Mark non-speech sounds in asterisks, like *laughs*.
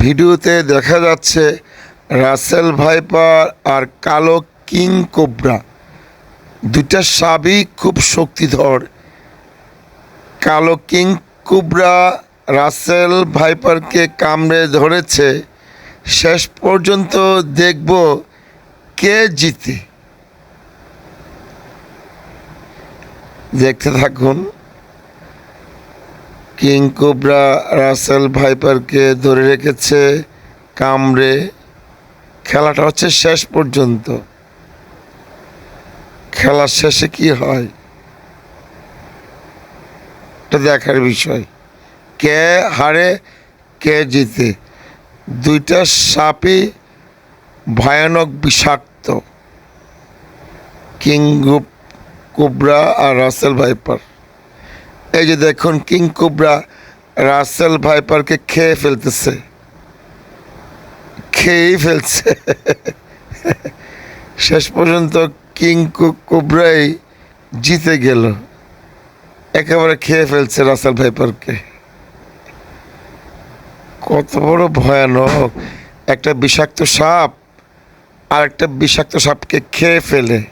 ভিডিওতে দেখা যাচ্ছে রাসেল ভাইপার আর কালো কিং কোবরা। দুইটা সাবই খুব শক্তিধর। কালো কিং কোবরা রাসেল ভাইপারকে কামড়ে ধরেছে। শেষ পর্যন্ত দেখব কে জিতে। দেখতে থাকুন। কিং কোবরা, রাসেল ভাইপারকে ধরে রেখেছে কামড়ে। খেলাটা হচ্ছে শেষ পর্যন্ত। খেলার শেষে কি হয়? এটা দেখার বিষয়। কে হারে, কে জিতে। দুইটা সাপই ভয়ানক বিষাক্ত। কিং কোবরা আর রাসেল ভাইপার। এই যে দেখুন কিং কোবরা রাসেল ভাইপারকে খেয়ে ফেলতেছে। খেয়েই ফেলছে। *laughs* শেষ পর্যন্ত কিং কুবরাই জিতে গেল। একেবারে খেয়ে ফেলছে রাসেল ভাইপারকে। কত বড় ভয়ানক। একটা বিষাক্ত সাপ আর একটা বিষাক্ত সাপকে খেয়ে ফেলে।